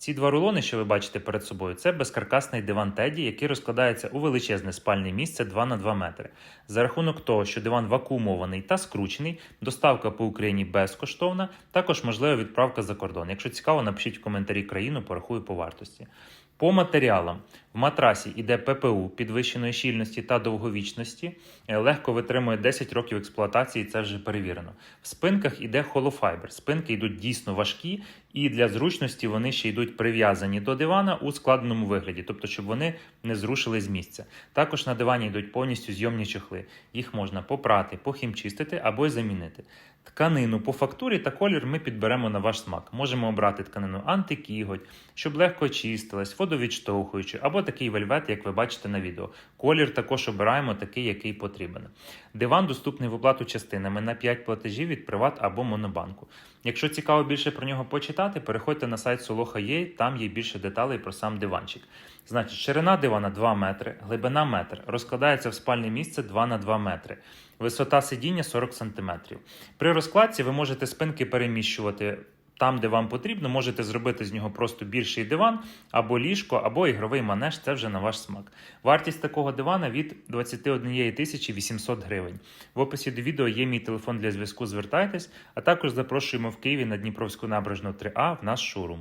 Ці два рулони, що ви бачите перед собою, це безкаркасний диван Теді, який розкладається у величезне спальне місце 2 на 2 метри. За рахунок того, що диван вакуумований та скручений, доставка по Україні безкоштовна, також можлива відправка за кордон. Якщо цікаво, напишіть в коментарі країну, порахую по вартості. По матеріалам в матрасі йде ППУ підвищеної щільності та довговічності, е, легко витримує 10 років експлуатації, це вже перевірено. В спинках йде холофайбер. Спинки йдуть дійсно важкі, і для зручності вони ще йдуть прив'язані до дивана у складеному вигляді, тобто щоб вони не зрушили з місця. Також на дивані йдуть повністю зйомні чохли. Їх можна попрати, похімчистити або й замінити. Тканину по фактурі та колір ми підберемо на ваш смак. Можемо обрати тканину антикіготь, щоб легко чистилась, водовідштовхуючи, або такий вельвет, як ви бачите на відео. Колір також обираємо такий, який потрібен. Диван доступний в оплату частинами на 5 платежів від Приват або Монобанку. Якщо цікаво більше про нього почитати, переходьте на сайт Soloha.ua, там є більше деталей про сам диванчик. Значить, ширина дивана 2 метри, глибина метр, розкладається в спальне місце 2 на 2 метри, висота сидіння 40 см. При розкладці ви можете спинки переміщувати. Там, де вам потрібно, можете зробити з нього просто більший диван, або ліжко, або ігровий манеж, це вже на ваш смак. Вартість такого дивана від 21 тисячі 800 гривень. В описі до відео є мій телефон для зв'язку. Звертайтесь, а також запрошуємо в Києві на Дніпровську набережну 3А в наш шоурум.